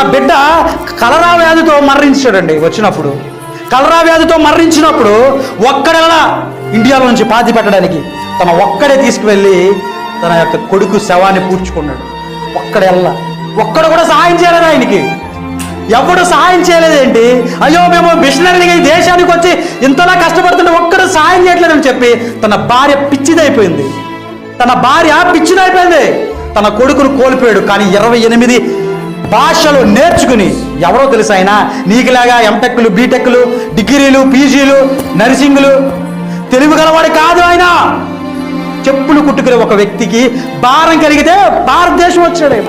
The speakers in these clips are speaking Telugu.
తన బిడ్డ కలరా వ్యాధితో మరణించాడండి వచ్చినప్పుడు. కలరా వ్యాధితో మరణించినప్పుడు ఒక్కడెలా ఇండియాలో నుంచి పాతి పెట్టడానికి. తన ఒక్కడే తీసుకువెళ్ళి తన యొక్క కొడుకు శవాన్ని పూడ్చుకున్నాడు. ఒక్కడెల్లా ఒక్కడ కూడా సహాయం చేయలేదు ఆయనకి. ఎవడు సహాయం చేయలేదేంటి అయ్యో మేము మిషనరీగా ఈ దేశానికి వచ్చి ఇంతలా కష్టపడుతుంటే ఒక్కడు సహాయం చేయట్లేదని చెప్పి తన భార్య పిచ్చిదైపోయింది. తన భార్య పిచ్చిదైపోయింది. తన కొడుకును కోల్పోయాడు. కానీ ఇరవై ఎనిమిది భాషలు నేర్చుకుని ఎవరో తెలుసు ఆయన? నీకులాగా ఎంటెక్లు బీటెక్లు డిగ్రీలు పీజీలు నర్సింగ్లు. తెలుగు గలవాడు కాదు ఆయన. చెప్పులు కుట్టుకునే ఒక వ్యక్తికి భారం కలిగితే భారతదేశం వచ్చాడు ఆయన.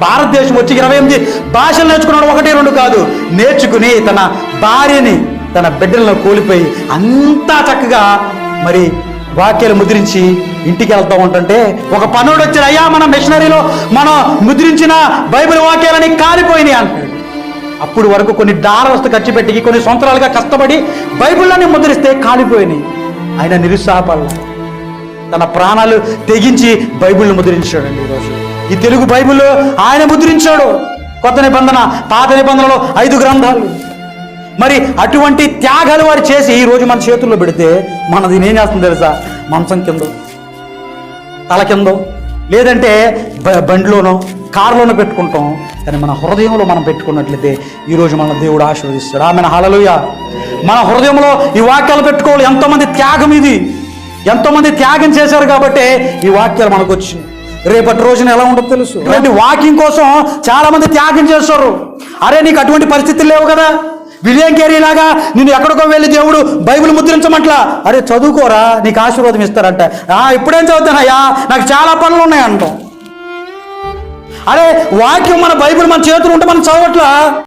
భారతదేశం వచ్చి ఇరవై ఎనిమిది భాషలు నేర్చుకున్నాడు ఒకటి రెండు కాదు. నేర్చుకుని తన భార్యని తన బిడ్డలను కోల్పోయి అంతా చక్కగా మరి వాక్యాలు ముద్రించి ఇంటికి వెళ్తా ఉంటుంటే ఒక పనుడు వచ్చాడు అయ్యా మన మిషనరీలో మనం ముద్రించిన బైబిల్ వాక్యాలని కాలిపోయినాయి అంటాడు. అప్పుడు వరకు కొన్ని డాలర్స్ ఖర్చు పెట్టి కొన్ని సంవత్సరాలుగా కష్టపడి బైబిల్ని ముద్రిస్తే కాలిపోయినాయి. ఆయన నిరుత్సాహపడాలి. తన ప్రాణాలు తెగించి బైబిల్ని ముద్రించాడండి ఈరోజు. ఈ తెలుగు బైబిల్ ఆయన ముద్రించాడు. కొత్త నిబంధన పాత నిబంధనలో ఐదు గ్రంథాలు. మరి అటువంటి త్యాగాలు వారు చేసి ఈ రోజు మన చేతుల్లో పెడితే మనది దీని ఏం చేస్తుంది తెలుసా? మంచం కింద. తల కిందో లేదంటే బండిలోనో కారులోనో పెట్టుకుంటాం. కానీ మన హృదయంలో మనం పెట్టుకున్నట్లయితే ఈరోజు మన దేవుడు ఆశీర్వదిస్తాడు. ఆమె హలలుయ మన హృదయంలో ఈ వాక్యాలు పెట్టుకోవాలి. ఎంతోమంది త్యాగం ఇది. ఎంతోమంది త్యాగం చేశారు కాబట్టి ఈ వాక్యాలు మనకు వచ్చింది రేపటి రోజున ఎలా ఉంటుందో తెలుసు. ఇటువంటి వాకింగ్ కోసం చాలామంది త్యాగం చేస్తారు అరే నీకు అటువంటి పరిస్థితులు లేవు కదా. విలియం కేరీ లాగా నేను ఎక్కడికో వెళ్ళి దేవుడు బైబిల్ ముద్రించమంట్లా. అరే చదువుకోరా నీకు ఆశీర్వాదం ఇస్తారంట. "ఆ, ఇప్పుడేం చదువుతానయ్యా నాకు చాలా పనులు ఉన్నాయి అంటాం అరే వాక్యం మన బైబిల్ మన చేతులు ఉంటే మనం చదవట్లా?